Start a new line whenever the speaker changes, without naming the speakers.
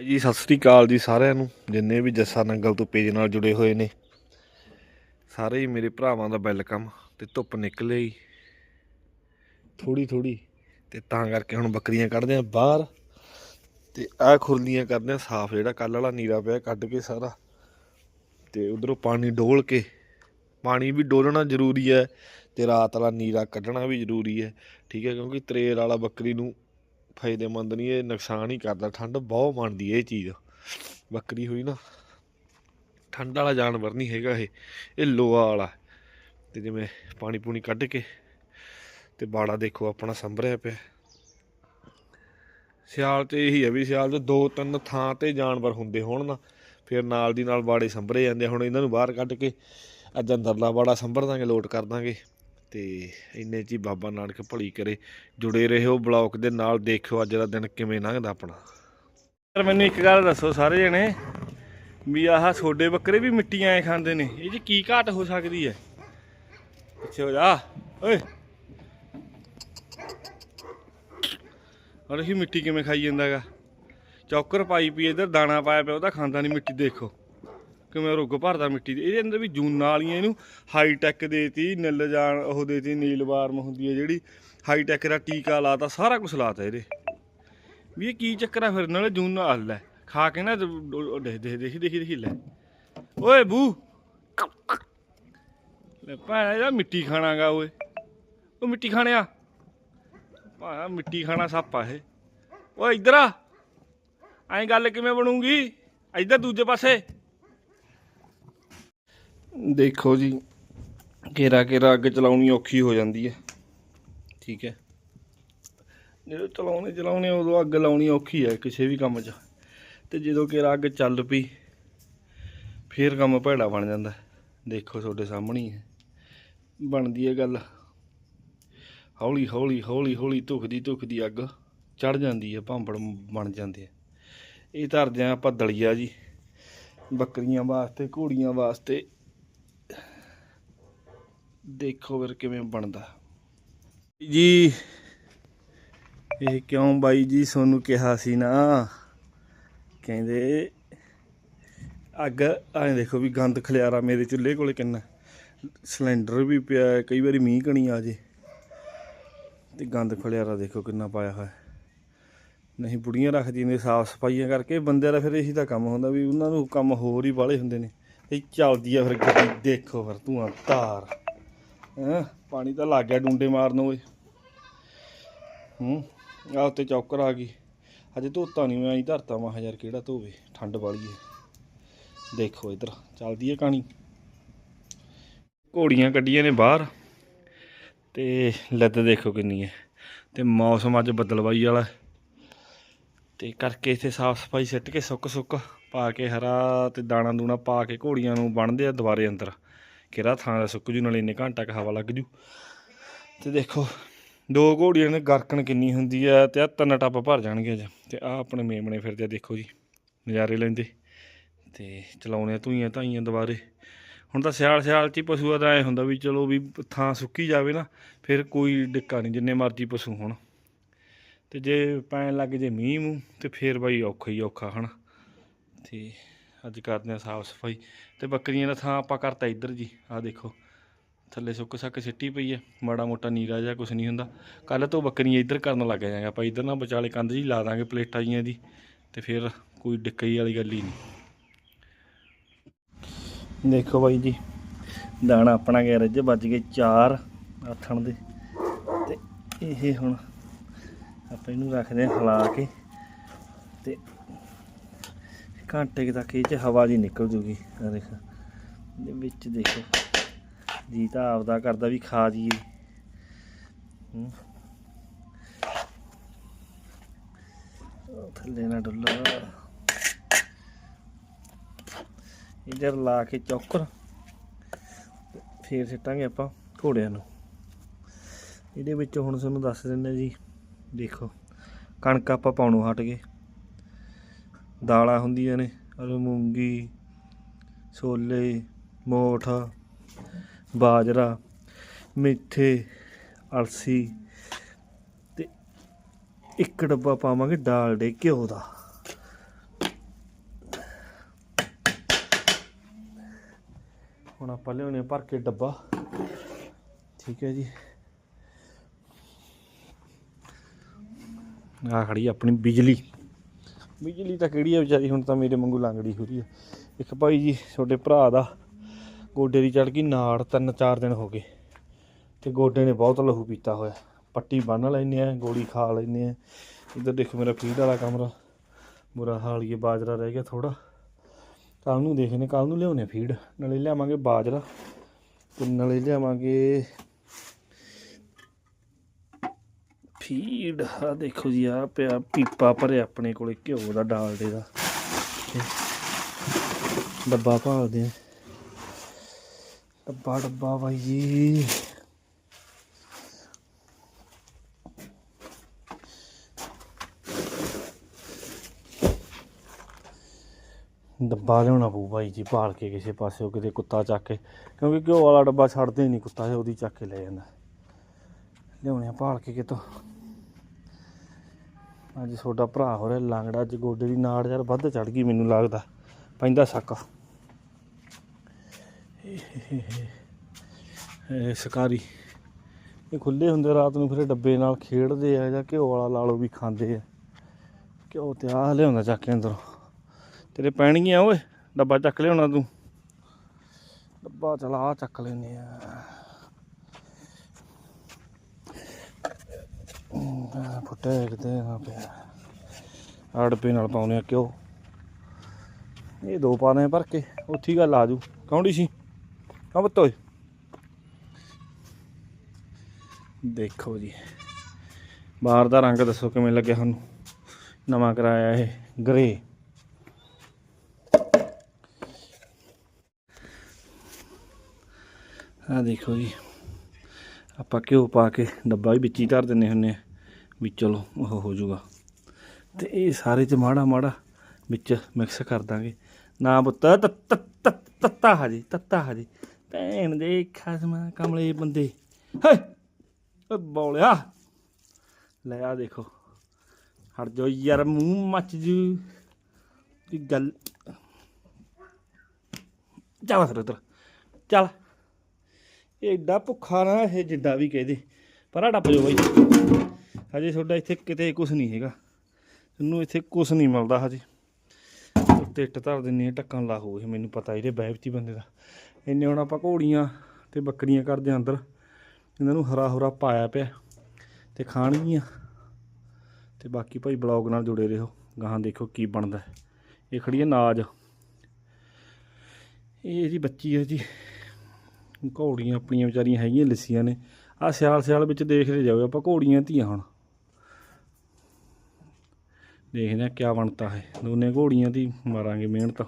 ਜੀ, ਸਤਿ ਸ੍ਰੀ ਅਕਾਲ ਜੀ ਸਾਰਿਆਂ ਨੂੰ। ਜਿੰਨੇ ਵੀ ਜੱਸਾ ਨੰਗਲ ਤੋਂ ਪੇਜ ਨਾਲ ਜੁੜੇ ਹੋਏ ਨੇ, ਸਾਰੇ ਹੀ ਮੇਰੇ ਭਰਾਵਾਂ ਦਾ ਵੈਲਕਮ ਤੇ ਧੁੱਪ ਨਿਕਲੇ ਆਈ ਥੋੜੀ ਥੋੜੀ ਤੇ ਤਾਂ ਕਰਕੇ ਹੁਣ ਬੱਕਰੀਆਂ ਕੱਢਦੇ ਆ ਬਾਹਰ ਤੇ ਆਹ ਖੁਰਲੀਆਂ ਕਰਦੇ ਆ ਸਾਫ਼, ਜਿਹੜਾ ਕੱਲ ਵਾਲਾ ਨੀਰਾ ਪਿਆ ਕੱਢ ਕੇ ਸਾਰਾ ਤੇ ਉਧਰੋਂ ਪਾਣੀ ਡੋਲ ਕੇ, ਪਾਣੀ ਵੀ ਡੋਲਣਾ ਜ਼ਰੂਰੀ ਹੈ ਤੇ ਰਾਤ ਵਾਲਾ ਨੀਰਾ ਕੱਢਣਾ ਵੀ ਜ਼ਰੂਰੀ ਹੈ, ਠੀਕ ਹੈ, ਕਿਉਂਕਿ ਤਰੇਲ ਵਾਲਾ ਬੱਕਰੀ ਨੂੰ ਫਾਇਦੇਮੰਦ ਨਹੀਂ, ਇਹ ਨੁਕਸਾਨ ਹੀ ਕਰਦਾ। ਠੰਡ ਬਹੁਤ ਮੰਨਦੀ ਇਹ ਚੀਜ਼। ਬੱਕਰੀ ਹੋਈ ਨਾ, ਠੰਡ ਵਾਲਾ ਜਾਨਵਰ ਨਹੀਂ ਹੈਗਾ ਇਹ ਇਹ ਲੋਹਾ ਵਾਲਾ। ਤੇ ਜਿਵੇਂ ਪਾਣੀ ਪੂਣੀ ਕੱਢ ਕੇ ਤੇ ਬਾੜਾ ਦੇਖੋ ਆਪਣਾ ਸੰਭਰਿਆ ਪਿਆ। ਸਿਆਲ ਤੇ ਇਹੀ ਹੈ ਵੀ ਸਿਆਲ 'ਚ ਦੋ ਤਿੰਨ ਥਾਂ ਤੇ ਜਾਨਵਰ ਹੁੰਦੇ ਹੋਣ ਨਾ, ਫਿਰ ਨਾਲ ਦੀ ਨਾਲ ਬਾੜੇ ਸੰਭਰੇ ਜਾਂਦੇ ਹੁਣ ਇਹਨਾਂ ਨੂੰ ਬਾਹਰ ਕੱਢ ਕੇ ਅੱਜ ਅੰਦਰਲਾ ਬਾੜਾ ਸੰਭਰ ਦਾਂਗੇ, ਲੋਟ ਕਰ ਦਾਂਗੇ। ਤੇ ਇੰਨੇ 'ਚ ਹੀ ਬਾਬਾ ਨਾਨਕ ਭਲੀ ਕਰੇ, ਜੁੜੇ ਰਹੋ ਬਲੌਕ ਦੇ ਨਾਲ, ਦੇਖਿਓ ਅੱਜ ਦਾ ਦਿਨ ਕਿਵੇਂ ਲੰਘਦਾ ਆਪਣਾ। ਯਾਰ ਮੈਨੂੰ ਇੱਕ ਗੱਲ ਦੱਸੋ ਸਾਰੇ ਜਣੇ, ਵੀ ਆਹ ਛੋਡੇ ਬੱਕਰੇ ਵੀ ਮਿੱਟੀ ਐ ਖਾਂਦੇ ਨੇ, ਇਹ 'ਚ ਕੀ ਘਾਟ ਹੋ ਸਕਦੀ ਹੈ ਪਿੱਛੇ ਹੋ ਜਾ, ਓਏ। ਔਰ ਇਹ ਮਿੱਟੀ ਕਿਵੇਂ ਖਾਈ ਜਾਂਦਾਗਾ? ਚੌਕਰ ਪਾਈ ਪਈ, ਇਧਰ ਦਾਣਾ ਪਾਇਆ ਪਿਆ ਉਹਦਾ ਖਾਂਦਾ ਨਹੀਂ ਮਿੱਟੀ, ਦੇਖੋ। ਕਿਵੇਂ ਰੁੱਗ ਭਰਦਾ ਮਿੱਟੀ ਦੇ? ਇਹਦੇ ਅੰਦਰ ਵੀ ਜੂਨਾਂ ਵਾਲੀਆਂ ਇਹਨੂੰ ਹਾਈ ਟੈਕ ਦੇਤੀ, ਨਿੱਲ ਜਾਨ ਉਹ ਦੇਤੀ, ਨੀਲ ਵਾਰਮ ਹੁੰਦੀ ਹੈ ਜਿਹੜੀ। ਹਾਈ ਟੈਕ ਦਾ ਟੀਕਾ ਲਾਤਾ, ਸਾਰਾ ਕੁਝ ਲਾਤਾ ਇਹਦੇ। ਵੀ ਇਹ ਕੀ ਚੱਕਰ ਆ ਫਿਰ? ਨਾਲੇ ਜੂਨਾ ਹੱਲ ਹੈ। ਖਾ ਕੇ ਨਾ ਦ- ਉਹ ਦੇਖ ਦੇਖ ਦੇਖੀ ਦੇਖੀ ਦੇਖੀ ਲੈ। ਓਏ ਬੂ! ਲੈ ਭਾਇਆ ਇਹਦਾ ਮਿੱਟੀ ਖਾਣਾਗਾ ਓਏ। ਉਹ ਮਿੱਟੀ ਖਾਣਿਆ ਭਾਇਆ ਮਿੱਟੀ ਖਾਣਾ ਸੱਪ ਆ ਇਹ। ਓਏ ਇੱਧਰ ਆ। ਐਂ ਗੱਲ ਕਿਵੇਂ ਬਣੂਗੀ? ਇੱਧਰ ਦੂਜੇ ਪਾਸੇ। ਦੇਖੋ ਜੀ, ਘੇਰਾ ਘੇਰਾ ਅੱਗ ਚਲਾਉਣੀ ਔਖੀ ਹੋ ਜਾਂਦੀ ਹੈ। ਠੀਕ ਹੈ। ਜਦੋਂ ਚਲਾਉਣੇ ਚਲਾਉਣੇ ਉਦੋਂ ਅੱਗ ਲਾਉਣੀ ਔਖੀ ਹੈ ਕਿਸੇ ਵੀ ਕੰਮ 'ਚ। ਤੇ ਜਦੋਂ ਘੇਰਾ ਅੱਗ ਚੱਲ ਪਈ, ਫੇਰ ਕੰਮ ਭੈੜਾ ਬਣ ਜਾਂਦਾ। ਦੇਖੋ ਤੁਹਾਡੇ ਸਾਹਮਣੇ ਹੀ ਹੈ। ਬਣਦੀ ਹੈ ਗੱਲ। ਹੌਲੀ ਹੌਲੀ ਹੌਲੀ ਹੌਲੀ ਧੁਖਦੀ ਧੁਖਦੀ ਅੱਗ ਚੜ ਜਾਂਦੀ ਹੈ, ਭਾਂਬੜ ਬਣ ਜਾਂਦੇ ਆ। ਇਹ ਧਰਦੇ ਆ ਆਪਾਂ ਦਲੀਆ ਜੀ। ਬੱਕਰੀਆਂ ਵਾਸਤੇ, ਘੋੜੀਆਂ ਵਾਸਤੇ ਦੇਖੋ ਫਿਰ ਕਿਵੇਂ ਬਣਦਾ। ਜੀ, ਇਹ ਕਿਉਂ ਬਾਈ ਜੀ ਸੋਨੂੰ ਕਿਹਾ ਸੀ ਨਾ? ਕਹਿੰਦੇ, ਅੱਗ ਐਂ ਦੇਖੋ ਵੀ ਗੰਦ ਖਲਿਆਰਾ ਮੇਰੇ ਚੁੱਲ੍ਹੇ ਕੋਲੇ ਕਿੰਨਾ। ਸਿਲੰਡਰ ਵੀ ਪਿਆ, ਕਈ ਵਾਰੀ ਮੀਂਹ ਕਣੀ ਆ ਜੇ। ਤੇ ਗੰਦ ਖਲਿਆਰਾ ਦੇਖੋ ਕਿੰਨਾ ਪਾਇਆ ਹੋਇਆ। ਨਹੀਂ, ਬੁੜੀਆਂ ਰੱਖਦੀਆਂ ਨੇ ਸਾਫ਼ ਸਫਾਈਆਂ ਕਰਕੇ। ਬੰਦਿਆਂ ਦਾ ਫਿਰ ਇਹੀ ਤਾਂ ਕੰਮ ਹੁੰਦਾ ਵੀ ਉਹਨਾਂ ਨੂੰ ਕੰਮ ਹੋਰ ਹੀ ਵਾਲੇ ਹੁੰਦੇ ਨੇ। ਇਹ ਚੱਲਦੀ ਆ ਫਿਰ ਗੱਡੀ, ਦੇਖੋ ਫਿਰ ਧੂਆਂ, ਧਾਰ। ਹੈਂ? ਪਾਣੀ ਤਾਂ ਲੱਗ ਗਿਆ ਡੁੰਡੇ ਮਾਰਨ ਓਏ। ਹੂੰ ਆ ਉੱਤੇ ਚੌਕਰ ਆ ਗਈ। ਅਜੇ ਧੋਤਾ ਨਹੀਂ ਮੈਂ ਆਈ ਧਰਤਾ, ਮਾ ਯਾਰ ਕਿਹੜਾ ਧੋਵੇ? ਠੰਡ ਵਾਲੀ ਏ। ਦੇਖੋ ਇਧਰ, ਚੱਲਦੀ ਏ ਕਹਾਣੀ। ਘੋੜੀਆਂ ਕੱਢੀਆਂ ਨੇ ਬਾਹਰ, ਤੇ ਲੱਦ ਦੇਖੋ ਕਿੰਨੀ ਹੈ ਤੇ ਮੌਸਮ ਅੱਜ ਬੱਦਲਵਾਈ ਵਾਲਾ ਤੇ ਕਰਕੇ ਇੱਥੇ ਸਾਫ਼ ਸਫ਼ਾਈ ਸਿੱਟ ਕੇ ਸੁੱਕ ਸੁੱਕ ਪਾ ਕੇ ਹਰਾ ਤੇ ਦਾਣਾ ਦੂਣਾ ਪਾ ਕੇ ਘੋੜੀਆਂ ਨੂੰ ਬੰਨਦੇ ਆ ਦੁਬਾਰੇ ਅੰਦਰ। ਕਿਹੜਾ ਥਾਂ ਦਾ ਸੁੱਕ ਜੂ, ਨਾਲੇ ਇੰਨੇ ਘੰਟਾ ਕ ਹਵਾ ਲੱਗ ਜੂ। ਤੇ ਦੇਖੋ, ਦੋ ਘੋੜੀਆਂ ਨੇ ਗਰਕਣ ਕਿੰਨੀ ਹੁੰਦੀ ਆ ਤੇ ਆ ਤਿੰਨ ਟੱਪ ਭਰ ਜਾਣਗੇ ਅੱਜ। ਤੇ ਆ ਆਪਣੇ ਮੇਮਣੇ ਫਿਰਦੇ ਆ, ਦੇਖੋ ਜੀ, ਨਜ਼ਾਰੇ ਲੈਂਦੇ। ਤੇ ਚਲਾਉਣੇ ਧੂਈਆਂ ਧਾਈਆਂ ਦੁਬਾਰੇ। ਹੁਣ ਤਾਂ ਸਿਆਲ ਸਿਆਲ ਚ ਹੀ ਪਸ਼ੂਆਂ ਦਾ ਐ ਹੁੰਦਾ ਵੀ ਚਲੋ ਵੀ ਥਾਂ ਸੁੱਕੀ ਜਾਵੇ ਨਾ, ਫਿਰ ਕੋਈ ਡਿੱਕਾ ਨਹੀਂ, ਜਿੰਨੇ ਮਰਜ਼ੀ ਪਸ਼ੂ ਹੋਣ। ਤੇ ਜੇ ਪੈਣ ਲੱਗ ਜੇ ਮੀਂਹ ਮੂੰਹ, ਤੇ ਫੇਰ ਬਾਈ ਔਖਾ ਹੀ ਔਖਾ, ਹਨ। ਤੇ ਅੱਜ ਕਰਦੇ ਆ ਸਾਫ਼ ਸਫ਼ਾਈ। ਤੇ ਬੱਕਰੀਆਂ ਦਾ ਥਾਂ ਆਪਾਂ ਕਰਤਾ ਇੱਧਰ ਜੀ, ਆਹ ਦੇਖੋ। ਥੱਲੇ ਸੁੱਕ ਸੱਕ ਸਿੱਟੀ ਪਈ ਹੈ, ਮਾੜਾ ਮੋਟਾ ਨੀਰਾ ਜਿਹਾ ਕੁਝ ਨਹੀਂ ਹੁੰਦਾ। ਕੱਲ ਤੋਂ ਬੱਕਰੀਆਂ ਇੱਧਰ ਕਰਨ ਲੱਗ ਜਾਵਾਂਗੇ ਆਪਾਂ, ਇੱਧਰ ਨਾ ਵਿਚਾਲੇ ਕੰਧ ਜੀ ਲਾ ਦਾਂਗੇ ਪਲੇਟਾਂ ਜੀਆਂ ਦੀ, ਤੇ ਫਿਰ ਕੋਈ ਡਿੱਕਈ ਵਾਲੀ ਗੱਲ ਹੀ ਨਹੀਂ। ਦੇਖੋ ਬਾਈ ਜੀ, ਦਾਣਾ ਆਪਣਾ ਗੈਰੇਜ ਵੱਜ ਗਏ 4 ਆਥਣ ਦੇ। ਤੇ ਇਹ ਹੁਣ ਆਪਾਂ ਇਹਨੂੰ ਰੱਖਦੇ ਹਾਂ ਹਿਲਾ ਕੇ। ਤੇ ਘੰਟੇ ਕੁ ਤੱਕ ਇਹ ਚ ਹਵਾ ਜੀ ਨਿਕਲ ਜੂਗੀ। ਆ ਦੇਖ। ਦੇ ਵਿੱਚ ਦੇਖੋ। ਜੀ ਤਾਂ ਆਪਦਾ ਕਰਦਾ ਵੀ ਖਾ ਜੀਏ ਥੱਲੇ ਨਾ ਡੁੱਲਾ। ਇਧਰ ਲਾ ਕੇ ਚੌਕਰ ਤੇ ਫੇਰ ਸਿੱਟਾਂਗੇ ਆਪਾਂ ਘੋੜਿਆਂ ਨੂੰ। ਇਹਦੇ ਵਿੱਚ ਹੁਣ ਤੁਹਾਨੂੰ ਦੱਸ ਦਿੰਦੇ ਜੀ। ਦੇਖੋ। ਕਣਕ ਆਪਾਂ ਪਾਉਣੋਂ ਹਟ ਗਏ। ਦਾਲਾਂ ਹੁੰਦੀਆਂ ਨੇ ਔਰ ਮੂੰਗੀ ਛੋਲੇ, ਮੋਠ, ਬਾਜਰਾ ਮਿੱਠੇ ਅਲਸੀ ਤੇ ਇੱਕ ਡੱਬਾ ਪਾਵਾਂਗੇ ਦਾਲ ਦੇ ਘਿਓ ਦਾ। ਹੁਣ ਆਪਾਂ ਲਿਆਉਣੇ ਭਰ ਕੇ ਡੱਬਾ। ਠੀਕ ਹੈ ਜੀ। ਆ ਖੜੀ ਆਪਣੀ ਬਿਜਲੀ। ਬਿਜਲੀ ਤਾਂ ਕਿਹੜੀ ਆ ਵਿਚਾਰੀ, ਹੁਣ ਤਾਂ ਮੇਰੇ ਵਾਂਗੂ ਲੰਗੜੀ ਹੋ ਰਹੀ ਹੈ ਇੱਕ ਭਾਈ ਜੀ ਛੋਟੇ ਭਰਾ ਦਾ ਗੋਡੇ ਦੀ ਚੜ ਗਈ ਨਾੜ, ਤਿੰਨ ਚਾਰ ਦਿਨ ਹੋ ਗਏ। ਤੇ ਗੋਡੇ ਨੇ ਬਹੁਤ ਲਹੂ ਪੀਤਾ ਹੋਇਆ। ਪੱਟੀ ਬੰਨ ਲੈਨੇ ਆ, ਗੋਲੀ ਖਾ ਲੈਨੇ ਆ। ਇੱਧਰ ਦੇਖੋ ਮੇਰਾ ਫੀਡ ਵਾਲਾ ਕਮਰਾ। ਬੁਰਾ ਹਾਲ ਹੀ ਬਾਜਰਾ ਰਹਿ ਗਿਆ ਥੋੜਾ ਕੱਲ ਨੂੰ ਦੇਖਨੇ ਕੱਲ ਨੂੰ ਲਿਆਉਣੇ ਫੀਡ। ਨਾਲੇ ਲਿਆਵਾਂਗੇ ਬਾਜਰਾ। ਤੇ ਨਾਲੇ ਲਿਆਵਾਂਗੇ ਫੀਡ ਆ, ਦੇਖੋ ਜੀ, ਆ ਪਿਆ ਪੀਪਾ ਭਰਿਆ ਆਪਣੇ ਕੋਲੇ ਘਿਓ ਦਾ, ਡਾਲਡੇ ਦਾ। ਡੱਬਾ ਭਾਲਦੇ ਆ। ਡੱਬਾ ਡੱਬਾ ਬਾਈ ਜੀ। ਡੱਬਾ ਲਿਆਉਣਾ ਪਊ ਭਾਈ ਜੀ, ਭਾਲ ਕੇ ਕਿਸੇ ਪਾਸੇ ਕਿਤੇ ਕੁੱਤਾ ਚੱਕ ਕੇ, ਕਿਉਂਕਿ ਘਿਓ ਵਾਲਾ ਡੱਬਾ ਛੱਡਦੇ ਨਹੀਂ ਕੁੱਤਾ ਇਹ ਉਹਦੀ ਚੱਕ ਕੇ ਲੈ ਜਾਂਦਾ। ਲਿਆਉਣੇ ਆ, ਭਾਲ ਕੇ ਕਿਤੋਂ। ਅੱਜ ਤੁਹਾਡਾ ਭਰਾ ਹੋ ਰਿਹਾ ਲੰਗੜਾ, ਅੱਜ ਗੋਡੇ ਦੀ ਨਾੜ ਯਾਰ ਵੱਧ ਚੜ ਗਈ ਮੈਨੂੰ ਲੱਗਦਾ। ਪੈਂਦਾ ਸ਼ੱਕ ਇਹ ਸ਼ਿਕਾਰੀ। ਇਹ ਖੁੱਲੇ ਹੁੰਦੇ ਰਾਤ ਨੂੰ ਫਿਰ ਡੱਬੇ ਨਾਲ ਖੇਡਦੇ ਆ ਜਾਂ ਘਿਓ ਵਾਲਾ ਲਾ ਲਓ ਵੀ ਖਾਂਦੇ ਆ। ਘਿਓ ਤੇ ਆਹ ਲਿਆਉਂਦਾ ਚੱਕ ਕੇ ਅੰਦਰੋਂ। ਤੇਰੇ ਪੈਣਗੀਆਂ ਓਏ, ਡੱਬਾ ਚੱਕ ਲਿਆਉਣਾ ਤੂੰ। ਡੱਬਾ ਚਲਾ ਚੱਕ ਲੈਨੇ ਆ। ਫੁੱਟਿਆ ਕਿਤੇ ਆ ਪਿਆ। ਆਹ ਨਾਲ ਪਾਉਨੇ ਆ ਕਿਉਂ ਇਹ ਦੋ ਪਾਣੇ ਭਰ ਕੇ, ਉੱਥੀ ਗੱਲ ਆ ਜੂ। ਕੌਂਡੀ ਸੀ ਕਾ ਬਤੋਏ ਦੇਖੋ ਜੀ, ਬਾਹਰ ਦਾ ਰੰਗ ਦੱਸੋ ਕਿਵੇਂ ਲੱਗਿਆ ਤੁਹਾਨੂੰ ਨਵਾਂ ਕਰਾਇਆ ਇਹ, ਗ੍ਰੇ। ਆ ਦੇਖੋ ਜੀ ਆਪਾਂ ਘਿਓ ਪਾ ਕੇ ਡੱਬਾ ਵੀ ਵਿੱਚ ਹੀ ਧਰ ਦਿੰਨੇ ਹੁੰਨੇ ਆ ਵੀ ਚਲੋ ਉਹ ਹੋ ਜਾਊਗਾ। ਤੇ ਇਹ ਸਾਰੇ ਚ ਮਾੜਾ ਮਾੜਾ ਵਿੱਚ ਮਿਕਸ ਕਰ ਦਾਂਗੇ। ਨਾ ਪੁੱਤ, ਤ- ਤ- ਤ- ਤੱਤਾ ਹਜੇ ਤੱਤਾ ਹਜੇ। ਭੈਣ ਦੇ ਖਸਮਾ ਕਮਲੇ ਬੰਦੇ। ਹੇ ਓ ਬੋਲਿਆ। ਲੈ ਆ ਦੇਖੋ। ਹਟ ਜਾਓ ਯਾਰ, ਮੂੰਹ ਮੱਚ ਜੂ। ਕੀ ਗੱਲ ਚੱਲ ਫਿਰ ਉਧਰ। ਚੱਲ। ਇਹ ਐਡਾ ਭੁੱਖਾ ਨਾ ਇਹ ਜਿੱਡਾ ਵੀ ਕਹਦੇ ਪਰਾਂ ਟੱਪ ਜਾਓ ਬਾਈ। ਹਜੇ ਤੁਹਾਡਾ ਇੱਥੇ ਕਿਤੇ ਕੁਝ ਨਹੀਂ ਹੈਗਾ। ਤੈਨੂੰ ਇੱਥੇ ਕੁਝ ਨਹੀਂ ਮਿਲਦਾ ਹਜੇ। ਉੱਤੇ ਇੱਟ ਧਰ ਦਿੰਨੇ ਆ, ਢੱਕਣ ਲਾ ਹੋ ਇਹ ਮੈਨੂੰ ਪਤਾ ਇਹਦੇ ਬੈਬਤੀ ਬੰਦੇ ਦਾ। ਇੰਨੇ ਹੁਣ ਆਪਾਂ ਘੋੜੀਆਂ ਤੇ ਬੱਕਰੀਆਂ ਕਰਦੇ ਅੰਦਰ। ਇਹਨਾਂ ਨੂੰ ਹਰਾ ਹੁਰਾ ਪਾਇਆ ਪਿਆ। ਤੇ ਖਾਣਗੀਆਂ। ਤੇ ਬਾਕੀ ਭਾਈ ਬਲੌਗ ਨਾਲ ਜੁੜੇ ਰਹੋ। ਗਾਹਾਂ ਦੇਖੋ ਕੀ ਬਣਦਾ। ਇਹ ਖੜੀ ਹੈ ਨਾਜ। ਇਹ ਜੀ ਬੱਚੀ ਹੈ ਜੀ। ਘੋੜੀਆਂ ਆਪਣੀਆਂ ਵਿਚਾਰੀਆਂ ਹੈਗੀਆਂ ਲਿੱਸੀਆਂ ਨੇ। ਆ ਸਿਆਲ ਸਿਆਲ ਵਿੱਚ ਦੇਖਦੇ ਜਾਓ, ਆਪਾਂ ਘੋੜੀਆਂ ਧੀਆਂ ਹੁਣ। ਦੇਖਦੇ ਆ ਕਿਆ ਬਣਦਾ ਹੈ। ਦੋਨੇ ਘੋੜੀਆਂ ਦੀ ਮਾਰਾਂਗੇ ਮਿਹਨਤ।